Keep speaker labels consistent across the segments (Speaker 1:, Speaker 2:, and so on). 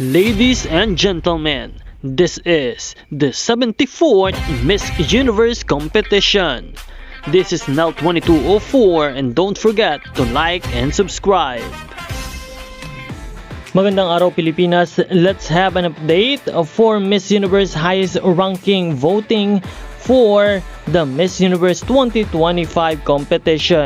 Speaker 1: Ladies and gentlemen, this is the 74th Miss Universe competition. This is now 2204 and don't forget to like and subscribe. Magandang araw Pilipinas. Let's have an update for Miss Universe highest ranking voting for the Miss Universe 2025 competition.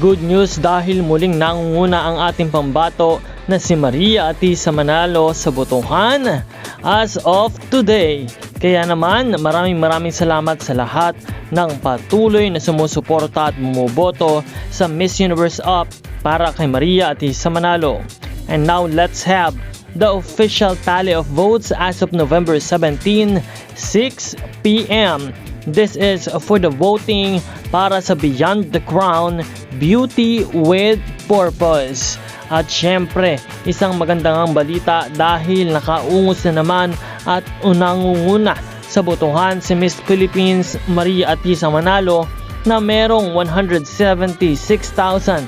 Speaker 1: Good news dahil muling nangunguna ang ating pambato na si Maria Atisa Manalo sa botohan as of today. Kaya naman maraming maraming salamat sa lahat ng patuloy na sumusuporta at bumuboto sa Miss Universe Up para kay Maria Atisa Manalo. And now let's have the official tally of votes as of November 17, 6 p.m. This is for the voting para sa Beyond the Crown Beauty with Purpose. At syempre, isang magandang balita dahil nakaungos na naman at unangunguna sa botohan si Miss Philippines Maria Atisa Manalo na merong 176,593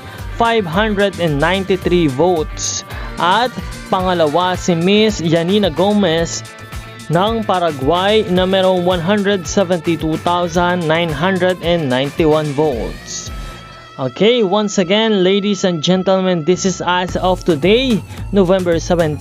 Speaker 1: votes. At pangalawa si Miss Yanina Gomez ng Paraguay na merong 172,991 votes. Okay, once again, ladies and gentlemen, this is as of today, November 17,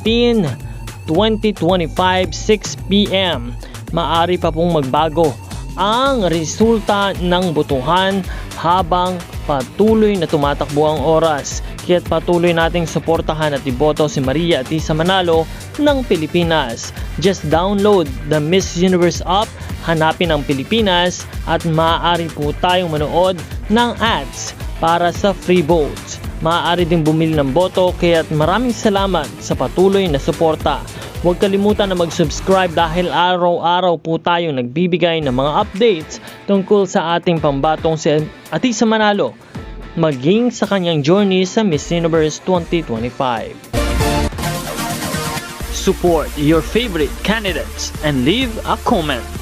Speaker 1: 2025, 6 p.m. Maari pa pong magbago ang resulta ng botohan habang patuloy na tumatakbo ang oras. Kaya't patuloy nating suportahan at iboto si Maria Atisa Manalo ng Pilipinas. Just download the Miss Universe app, hanapin ang Pilipinas at maaari po tayong manood ng ads para sa free votes. Maaari din bumili ng boto kaya't maraming salamat sa patuloy na suporta. Huwag kalimutan na mag-subscribe dahil araw-araw po tayong nagbibigay ng mga updates tungkol sa ating pambatong si Atisa Manalo maging sa kanyang journey sa Miss Universe 2025. Support your favorite candidates and leave a comment.